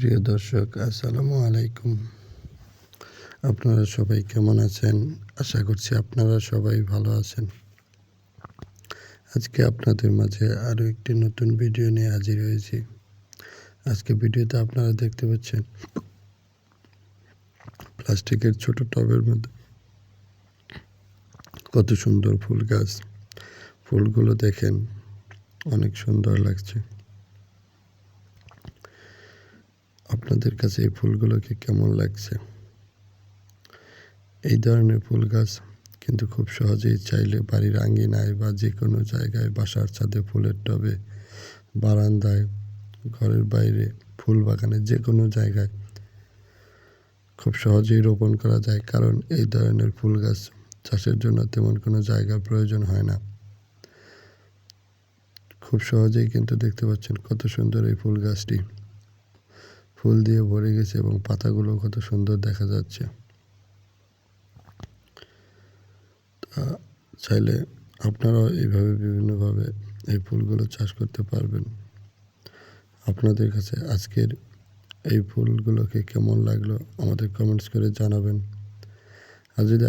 প্রিয় দর্শক, আসসালামু আলাইকুম। আপনারা সবাই কেমন আছেন? আশা করছি আপনারা সবাই ভালো আছেন। আজকে আপনাদের মাঝে আরও একটি নতুন ভিডিও নিয়ে হাজির হয়েছি। আজকে ভিডিওতে আপনারা দেখতে পাচ্ছেন প্লাস্টিকের ছোট টবের মধ্যে কত সুন্দর ফুল গাছ। ফুলগুলো দেখেন, অনেক সুন্দর লাগছে। আপনাদের কাছে এই ফুলগুলোকে কেমন লাগছে? এই ধরনের ফুল গাছ কিন্তু খুব সহজেই চাইলে বাড়ির আঙ্গিনায় বা যে কোনো জায়গায় বাসার ছাদে ফুলের টবে, বারান্দায়, ঘরের বাইরে, ফুল বাগানে যে কোনো জায়গায় খুব সহজেই রোপণ করা যায়। কারণ এই ধরনের ফুল গাছ চাষের জন্য তেমন কোনো জায়গার প্রয়োজন হয় না। খুব সহজেই কিন্তু দেখতে পাচ্ছেন কত সুন্দর এই ফুল গাছটি। ফুল দিয়ে ভরে গেছে এবং পাতাগুলো কত সুন্দর দেখা যাচ্ছে। তা চাইলে আপনারাও এইভাবে বিভিন্নভাবে এই ফুলগুলো চাষ করতে পারবেন। আপনাদের কাছে আজকের এই ফুলগুলোকে কেমন লাগল আমাদের কমেন্টস করে জানাবেন। আর যদি